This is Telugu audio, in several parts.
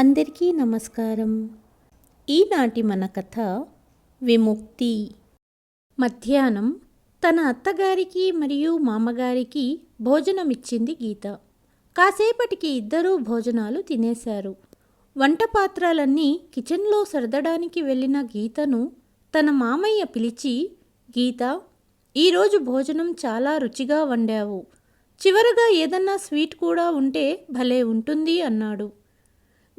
అందరికీ నమస్కారం. ఈనాటి మన కథ విముక్తి. మధ్యాహ్నం తన అత్తగారికి మరియు మామగారికి భోజనమిచ్చింది గీత. కాసేపటికి ఇద్దరూ భోజనాలు తినేశారు. వంట పాత్రలన్నీ కిచెన్లో సర్దడానికి వెళ్ళిన గీతను తన మామయ్య పిలిచి గీత ఈరోజు భోజనం చాలా రుచిగా వండావు. చివరగా ఏదన్నా స్వీట్ కూడా ఉంటే భలే ఉంటుంది అన్నాడు.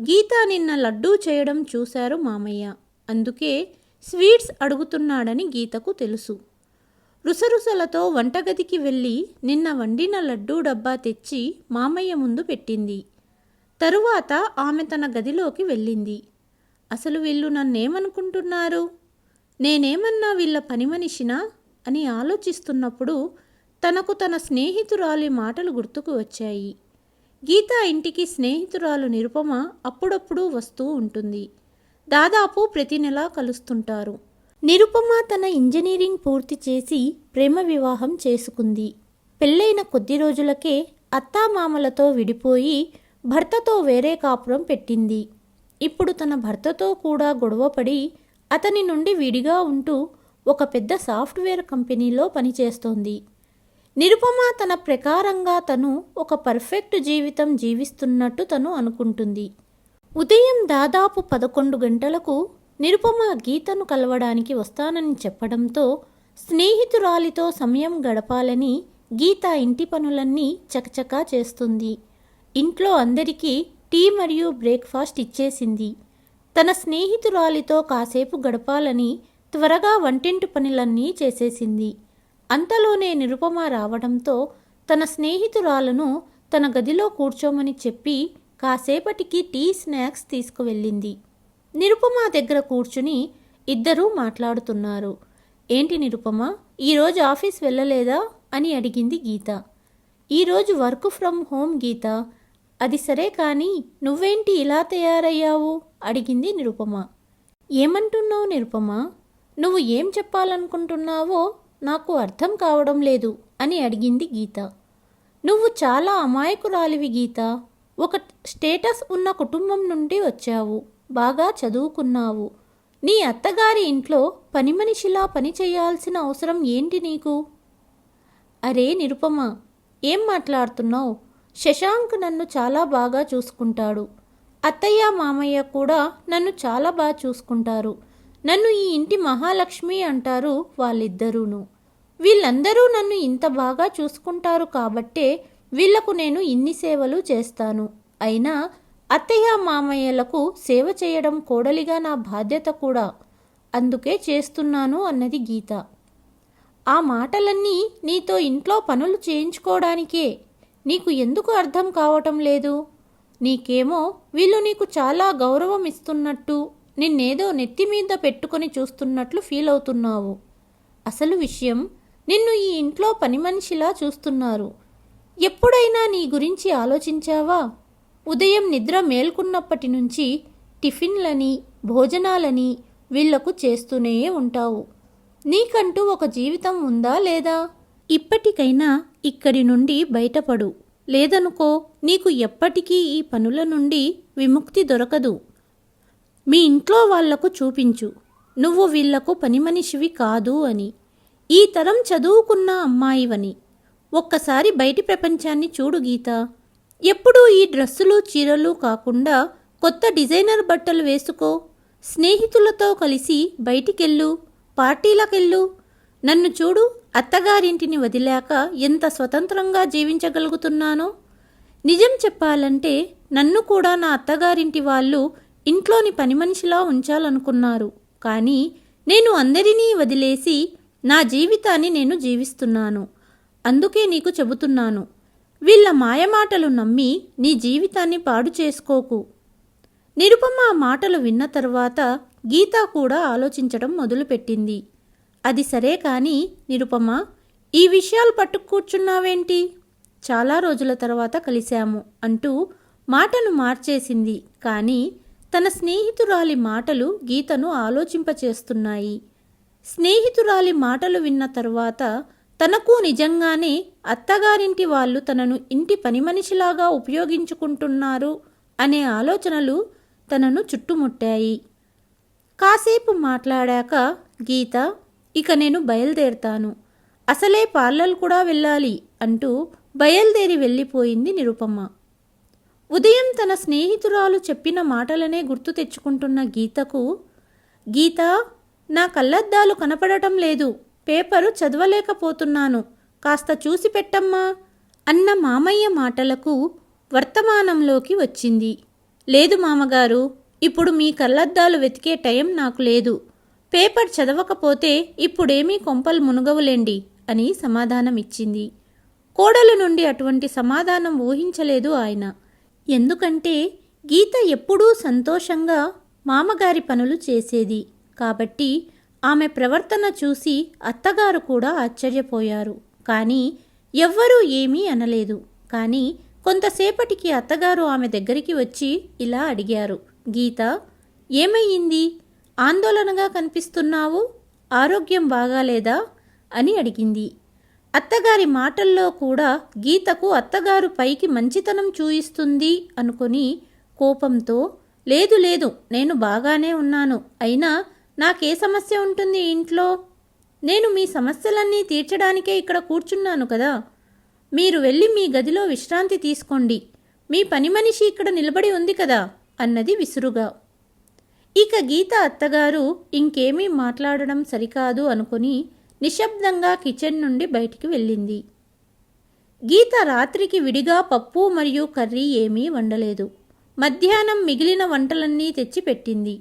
గీత నిన్న లడ్డూ చేయడం చూశారు మామయ్య. అందుకే స్వీట్స్ అడుగుతున్నాడని గీతకు తెలుసు. రుసరుసలతో వంటగదికి వెళ్ళి నిన్న వండిన లడ్డూ డబ్బా తెచ్చి మామయ్య ముందు పెట్టింది. తరువాత ఆమె తన గదిలోకి వెళ్ళింది. అసలు వీళ్ళు నన్నేమనుకుంటున్నారు? నేనేమన్నా వీళ్ళ పని మనిషినా? అని ఆలోచిస్తున్నప్పుడు తనకు తన స్నేహితురాలి మాటలు గుర్తుకు వచ్చాయి. గీత ఇంటికి స్నేహితురాలు నిరుపమ అప్పుడప్పుడు వస్తూ ఉంటుంది. దాదాపు ప్రతి నెలా కలుస్తుంటారు. నిరుపమ తన ఇంజనీరింగ్ పూర్తి చేసి ప్రేమ వివాహం చేసుకుంది. పెళ్ళైన కొద్ది రోజులకే అత్తామామలతో విడిపోయి భర్తతో వేరే కాపురం పెట్టింది. ఇప్పుడు తన భర్తతో కూడా గొడవపడి అతని నుండి విడిగా ఉంటూ ఒక పెద్ద సాఫ్ట్వేర్ కంపెనీలో పనిచేస్తోంది. నిరుపమ తన ప్రకారంగా తను ఒక పర్ఫెక్ట్ జీవితం జీవిస్తున్నట్టు తను అనుకుంటుంది. ఉదయం దాదాపు పదకొండు గంటలకు నిరుపమ గీతను కలవడానికి వస్తానని చెప్పడంతో స్నేహితురాలితో సమయం గడపాలని గీత ఇంటి పనులన్నీ చకచకా చేస్తుంది. ఇంట్లో అందరికీ టీ మరియు బ్రేక్ఫాస్ట్ ఇచ్చేసింది. తన స్నేహితురాలితో కాసేపు గడపాలని త్వరగా వంటింటి పనులన్నీ చేసేసింది. అంతలోనే నిరుపమ రావడంతో తన స్నేహితురాలను తన గదిలో కూర్చోమని చెప్పి కాసేపటికి టీ స్నాక్స్ తీసుకువెళ్ళింది. నిరుపమ దగ్గర కూర్చుని ఇద్దరూ మాట్లాడుతున్నారు. ఏంటి నిరుపమ ఈరోజు ఆఫీస్ వెళ్ళలేదా? అని అడిగింది గీత. ఈరోజు వర్క్ ఫ్రమ్ హోమ్ గీత. అది సరే కానీ నువ్వేంటి ఇలా తయారయ్యావు? అడిగింది నిరుపమ. ఏమంటున్నావు నిరుపమ? నువ్వు ఏం చెప్పాలనుకుంటున్నావో నాకు అర్థం కావడం లేదు అని అడిగింది గీత. నువ్వు చాలా అమాయకురాలివి గీత. ఒక స్టేటస్ ఉన్న కుటుంబం నుండి వచ్చావు. బాగా చదువుకున్నావు. నీ అత్తగారి ఇంట్లో పని మనిషిలా పని చేయాల్సిన అవసరం ఏంటి నీకు? అరే నిరుపమ ఏం మాట్లాడుతున్నావు? శశాంక్ నన్ను చాలా బాగా చూసుకుంటాడు. అత్తయ్య మామయ్య కూడా నన్ను చాలా బాగా చూసుకుంటారు. నన్ను ఈ ఇంటి మహాలక్ష్మి అంటారు వాళ్ళిద్దరూను. వీళ్ళందరూ నన్ను ఇంత బాగా చూసుకుంటారు కాబట్టే వీళ్ళకు నేను ఇన్ని సేవలు చేస్తాను. అయినా అత్తయ్య మామయ్యలకు సేవ చేయడం కోడలిగా నా బాధ్యత కూడా. అందుకే చేస్తున్నాను అన్నది గీత. ఆ మాటలన్నీ నీతో ఇంట్లో పనులు చేయించుకోవడానికే. నీకు ఎందుకు అర్థం కావటం లేదు? నీకేమో వీళ్ళు నీకు చాలా గౌరవం ఇస్తున్నట్టు నిన్నేదో నెత్తి మీద పెట్టుకొని చూస్తున్నట్లు ఫీల్ అవుతున్నావు. అసలు విషయం నిన్ను ఈ ఇంట్లో పని మనిషిలా చూస్తున్నారు. ఎప్పుడైనా నీ గురించి ఆలోచించావా? ఉదయం నిద్ర మేల్కొన్నప్పటి నుంచి టిఫిన్లని భోజనాలని వీళ్ళకు చేస్తూనే ఉంటావు. నీకంటూ ఒక జీవితం ఉందా లేదా? ఇప్పటికైనా ఇక్కడి నుండి బయటపడు. లేదనుకో నీకు ఎప్పటికీ ఈ పనుల నుండి విముక్తి దొరకదు. మీ ఇంట్లో వాళ్ళకు చూపించు. నువ్వు వీళ్ళకు పని మనిషివి కాదు అని. ఈ తరం చదువుకున్న అమ్మాయివని. ఒక్కసారి బయటి ప్రపంచాన్ని చూడు గీత. ఎప్పుడూ ఈ డ్రెస్సులు చీరలు కాకుండా కొత్త డిజైనర్ బట్టలు వేసుకో. స్నేహితులతో కలిసి బయటికెళ్ళు పార్టీలకెళ్ళు. నన్ను చూడు అత్తగారింటిని వదిలాక ఎంత స్వతంత్రంగా జీవించగలుగుతున్నానో. నిజం చెప్పాలంటే నన్ను కూడా నా అత్తగారింటి వాళ్ళు ఇంట్లోని పని మనిషిలా ఉంచాలనుకున్నారు. కానీ నేను అందరినీ వదిలేసి నా జీవితాన్ని నేను జీవిస్తున్నాను. అందుకే నీకు చెబుతున్నాను వీళ్ళ మాయమాటలు నమ్మి నీ జీవితాన్ని పాడు చేసుకోకు. నిరుపమ ఆ మాటలు విన్న తర్వాత గీత కూడా ఆలోచించడం మొదలుపెట్టింది. అది సరే కానీ నిరుపమ ఈ విషయాలు పట్టు కూర్చున్నావేంటి చాలా రోజుల తర్వాత కలిశాము అంటూ మాటను మార్చేసింది. కానీ తన స్నేహితురాలి మాటలు గీతను ఆలోచింపచేస్తున్నాయి. స్నేహితురాలి మాటలు విన్న తరువాత తనకు నిజంగానే అత్తగారింటి వాళ్ళు తనను ఇంటి పని మనిషిలాగా ఉపయోగించుకుంటున్నారు అనే ఆలోచనలు తనను చుట్టుముట్టాయి. కాసేపు మాట్లాడాక గీత ఇక నేను బయలుదేరుతాను. అసలే పార్లర్ కూడా వెళ్ళాలి అంటూ బయలుదేరి వెళ్ళిపోయింది నిరుపమ్మ ఉదయం తన స్నేహితురాలు చెప్పిన మాటలనే గుర్తు తెచ్చుకుంటున్న గీతకు గీత నా కళ్ళద్దాలు కనపడటం లేదు. పేపరు చదవలేకపోతున్నాను. కాస్త చూసి పెట్టమ్మా అన్న మామయ్య మాటలకు వర్తమానంలోకి వచ్చింది. లేదు మామగారు ఇప్పుడు మీ కళ్ళద్దాలు వెతికే టైం నాకు లేదు. పేపర్ చదవకపోతే ఇప్పుడేమీ కొంపలు మునుగవులేండి అని సమాధానమిచ్చింది. కోడలు నుండి అటువంటి సమాధానం ఊహించలేదు ఆయన. ఎందుకంటే గీత ఎప్పుడూ సంతోషంగా మామగారి పనులు చేసేది. కాబట్టి ఆమె ప్రవర్తన చూసి అత్తగారు కూడా ఆశ్చర్యపోయారు. కానీ ఎవ్వరూ ఏమీ అనలేదు. కానీ కొంతసేపటికి అత్తగారు ఆమె దగ్గరికి వచ్చి ఇలా అడిగారు. గీత ఏమయ్యింది? ఆందోళనగా కనిపిస్తున్నావు? ఆరోగ్యం బాగాలేదా? అని అడిగింది. అత్తగారి మాటల్లో కూడా గీతకు అత్తగారు పైకి మంచితనం చూయిస్తుంది అనుకొని కోపంతో లేదు లేదు నేను బాగానే ఉన్నాను. అయినా నాకే సమస్య ఉంటుంది ఇంట్లో. నేను మీ సమస్యలన్నీ తీర్చడానికే ఇక్కడ కూర్చున్నాను కదా. మీరు వెళ్ళి మీ గదిలో విశ్రాంతి తీసుకోండి. మీ పని మనిషి ఇక్కడ నిలబడి ఉంది కదా అన్నది విసురుగా. ఇక గీత అత్తగారు ఇంకేమీ మాట్లాడడం సరికాదు అనుకుని నిశ్శబ్దంగా కిచెన్ నుండి బయటికి వెళ్ళింది. గీత రాత్రికి విడిగా పప్పు మరియు కర్రీ ఏమీ వండలేదు. మధ్యాహ్నం మిగిలిన వంటలన్నీ తెచ్చి పెట్టింది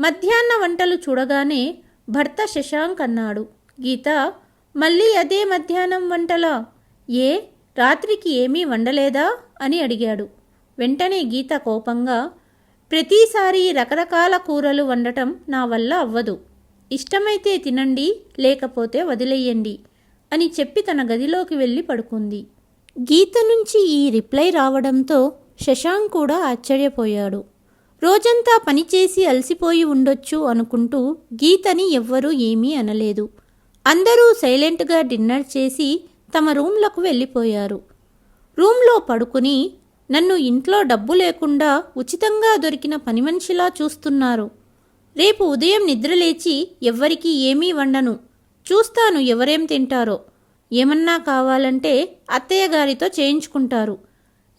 మధ్యాహ్న వంటలు చూడగానే భర్త శశాంక్ అన్నాడు. గీత మళ్ళీ అదే మధ్యాహ్నం వంటలా? ఏ? రాత్రికి ఏమీ వండలేదా? అని అడిగాడు. వెంటనే గీత కోపంగా ప్రతిసారి రకరకాల కూరలు వండటం నా వల్ల అవ్వదు. ఇష్టమైతే తినండి లేకపోతే వదిలేయండి అని చెప్పి తన గదిలోకి వెళ్ళి పడుకుంది. గీత నుంచి ఈ రిప్లై రావడంతో శశాంక్ కూడా ఆశ్చర్యపోయాడు. రోజంతా పనిచేసి అలసిపోయి ఉండొచ్చు అనుకుంటూ గీతని ఎవ్వరూ ఏమీ అనలేదు. అందరూ సైలెంట్గా డిన్నర్ చేసి తమ రూమ్లకు వెళ్ళిపోయారు. రూమ్లో పడుకుని నన్ను ఇంట్లో డబ్బు లేకుండా ఉచితంగా దొరికిన పని మనిషిలా చూస్తున్నారు. రేపు ఉదయం నిద్రలేచి ఎవ్వరికీ ఏమీ వండను. చూస్తాను ఎవరేం తింటారో. ఏమన్నా కావాలంటే అత్తయ్య గారితో చేయించుకుంటారు.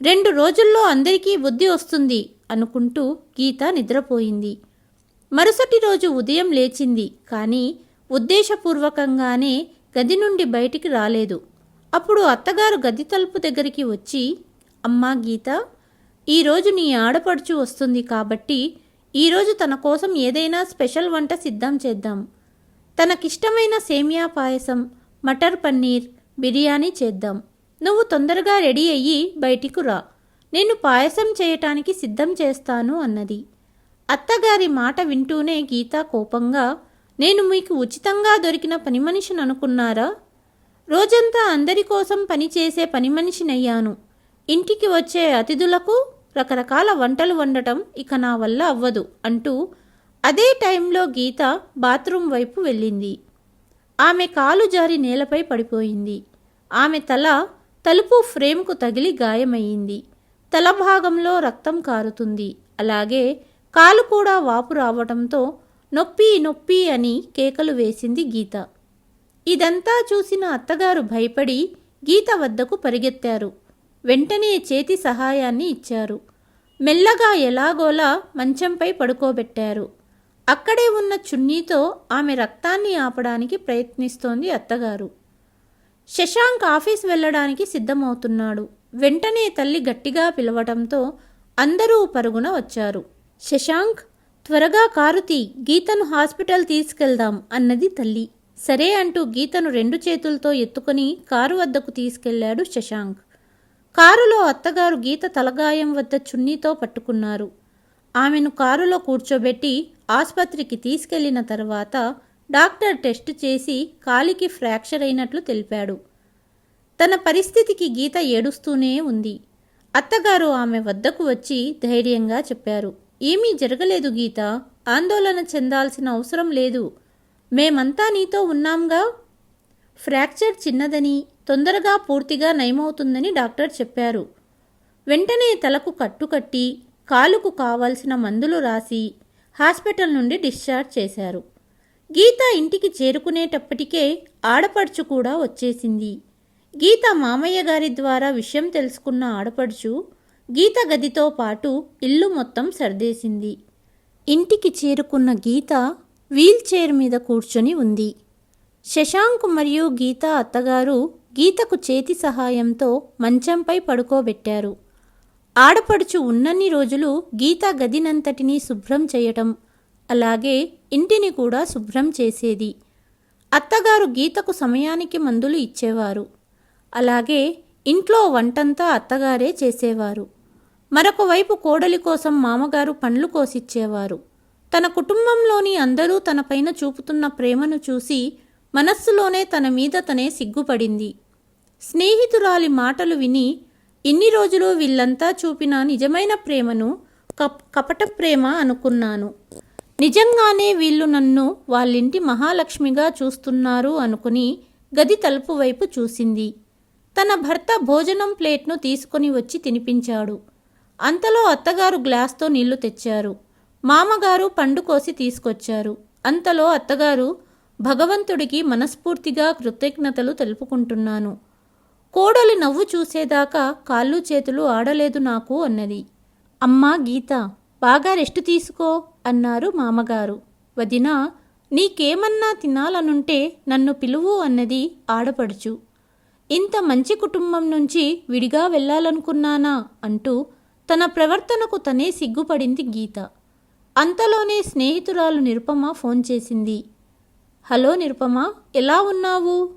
రెండు రోజుల్లో అందరికీ బుద్ధి వస్తుంది అనుకుంటూ గీత నిద్రపోయింది. మరుసటి రోజు ఉదయం లేచింది కానీ ఉద్దేశపూర్వకంగానే గది నుండి బయటికి రాలేదు. అప్పుడు అత్తగారు గది తలుపు దగ్గరికి వచ్చి అమ్మా గీత ఈరోజు నీ ఆడపడుచు వస్తుంది కాబట్టి ఈరోజు తన కోసం ఏదైనా స్పెషల్ వంట సిద్ధం చేద్దాం. తనకిష్టమైన సేమియా పాయసం మటర్ పన్నీర్ బిర్యానీ చేద్దాం. నువ్వు తొందరగా రెడీ అయ్యి బయటికి రా. నేను పాయసం చేయటానికి సిద్ధం చేస్తాను అన్నది. అత్తగారి మాట వింటూనే గీత కోపంగా నేను మీకు ఉచితంగా దొరికిన పని మనిషిని అనుకున్నారా? రోజంతా అందరి కోసం పనిచేసే పని మనిషినయ్యాను ఇంటికి వచ్చే అతిథులకు రకరకాల వంటలు వండటం ఇక నా వల్ల అవ్వదు అంటూ అదే టైంలో గీత బాత్రూం వైపు వెళ్ళింది. ఆమె కాలు జారి నేలపై పడిపోయింది. ఆమె తల తలుపు ఫ్రేమ్కు తగిలి గాయమయ్యింది తల భాగంలో రక్తం కారుతుంది. అలాగే కాలు కూడా వాపు రావటంతో నొప్పి నొప్పి అని కేకలు వేసింది గీత. ఇదంతా చూసిన అత్తగారు భయపడి గీత వద్దకు పరిగెత్తారు. వెంటనే చేతి సహాయాన్ని ఇచ్చారు. మెల్లగా ఎలాగోలా మంచంపై పడుకోబెట్టారు. అక్కడే ఉన్న చున్నీతో ఆమె రక్తాన్ని ఆపడానికి ప్రయత్నిస్తోంది అత్తగారు. శశాంక్ ఆఫీస్ వెళ్ళడానికి సిద్ధమవుతున్నాడు. వెంటనే తల్లి గట్టిగా పిలవటంతో అందరూ పరుగున వచ్చారు. శశాంక్ త్వరగా కారు తీ గీతను హాస్పిటల్ తీసుకెళ్దాం అన్నది తల్లి. సరే అంటూ గీతను రెండు చేతులతో ఎత్తుకొని కారు వద్దకు తీసుకెళ్ళాడు శశాంక్. కారులో అత్తగారు గీత తలగాయం వద్ద చున్నీతో పట్టుకున్నారు. ఆమెను కారులో కూర్చోబెట్టి ఆసుపత్రికి తీసుకెళ్ళిన తర్వాత డాక్టర్ టెస్ట్ చేసి కాలికి ఫ్రాక్చర్ అయినట్లు తెలిపాడు. తన పరిస్థితికి గీత ఏడుస్తూనే ఉంది. అత్తగారు ఆమె వద్దకు వచ్చి ధైర్యంగా చెప్పారు. ఏమీ జరగలేదు గీత. ఆందోళన చెందాల్సిన అవసరం లేదు. మేమంతా నీతో ఉన్నాంగా? ఫ్రాక్చర్ చిన్నదని తొందరగా పూర్తిగా నయమవుతుందని డాక్టర్ చెప్పారు. వెంటనే తలకు కట్టుకట్టి కాలుకు కావాల్సిన మందులు రాసి హాస్పిటల్ నుండి డిశ్చార్జ్ చేశారు. గీత ఇంటికి చేరుకునేటప్పటికే ఆడపడుచు కూడా వచ్చేసింది. గీత మామయ్య గారి ద్వారా విషయం తెలుసుకున్న ఆడపడుచు గీత గదితో పాటు ఇల్లు మొత్తం సర్దేసింది. ఇంటికి చేరుకున్న గీత వీల్ చైర్ మీద కూర్చొని ఉంది. శశాంక్ మరియు గీత అత్తగారు గీతకు చేతి సహాయంతో మంచంపై పడుకోబెట్టారు. ఆడపడుచు ఉన్నన్ని రోజులు గీత గదినంతటినీ శుభ్రం చేయటం అలాగే ఇంటిని కూడా శుభ్రం చేసేది. అత్తగారు గీతకు సమయానికి మందులు ఇచ్చేవారు. అలాగే ఇంట్లో వంటంతా అత్తగారే చేసేవారు. మరొక వైపు కోడలి కోసం మామగారు పండ్లు కోసిచ్చేవారు. తన కుటుంబంలోని అందరూ తనపైన చూపుతున్న ప్రేమను చూసి మనస్సులోనే తన మీద తనే సిగ్గుపడింది. స్నేహితురాలి మాటలు విని ఇన్ని రోజులు వీళ్ళంతా చూపిన నిజమైన ప్రేమను కప్ కపట ప్రేమ అనుకున్నాను. నిజంగానే వీళ్ళు నన్ను వాళ్ళింటి మహాలక్ష్మిగా చూస్తున్నారు అనుకుని గది తలుపు వైపు చూసింది. తన భర్త భోజనం ప్లేట్ను తీసుకొని వచ్చి తినిపించాడు. అంతలో అత్తగారు గ్లాస్తో నీళ్ళు తెచ్చారు. మామగారు పండు కోసి తీసుకొచ్చారు. అంతలో అత్తగారు భగవంతుడికి మనస్ఫూర్తిగా కృతజ్ఞతలు తెలుపుకుంటున్నాను. కోడలి నవ్వు చూసేదాకా కాళ్ళు చేతులు ఆడలేదు నాకు అన్నది. అమ్మా గీత బాగా రెస్ట్ తీసుకో అన్నారు మామగారు. వదినా నీకేమన్నా తినాలనుంటే నన్ను పిలువు అన్నది ఆడపడుచు. ఇంత మంచి కుటుంబం నుంచి విడిగా వెళ్ళాలనుకున్నానా అంటూ తన ప్రవర్తనకు తనే సిగ్గుపడింది గీత. అంతలోనే స్నేహితురాలు నిరుపమ ఫోన్ చేసింది. హలో నిరుపమ ఎలా ఉన్నావు?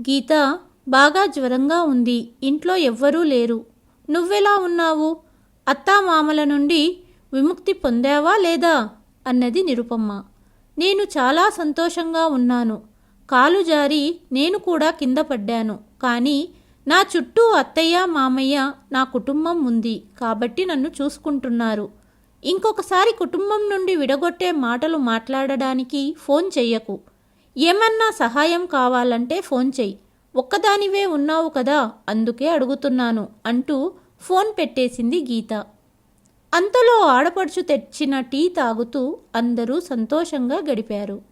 గీత బాగా జ్వరంగా ఉంది. ఇంట్లో ఎవ్వరూ లేరు. నువ్వెలా ఉన్నావు? అత్తామామల నుండి విముక్తి పొందావా లేదా? అన్నది నిరుపమ్మ. నేను చాలా సంతోషంగా ఉన్నాను. కాలు జారి నేను కూడా కింద పడ్డాను. కానీ నా చుట్టూ అత్తయ్య మామయ్య నా కుటుంబం ఉంది కాబట్టి నన్ను చూసుకుంటున్నారు. ఇంకొకసారి కుటుంబం నుండి విడగొట్టే మాటలు మాట్లాడడానికి ఫోన్ చెయ్యకు. ఏమన్నా సహాయం కావాలంటే ఫోన్ చెయ్యి. ఒక్కదానివే ఉన్నావు కదా అందుకే అడుగుతున్నాను అంటూ ఫోన్ పెట్టేసింది గీత. అంతలో ఆడపడుచు తెచ్చిన టీ తాగుతూ అందరూ సంతోషంగా గడిపారు.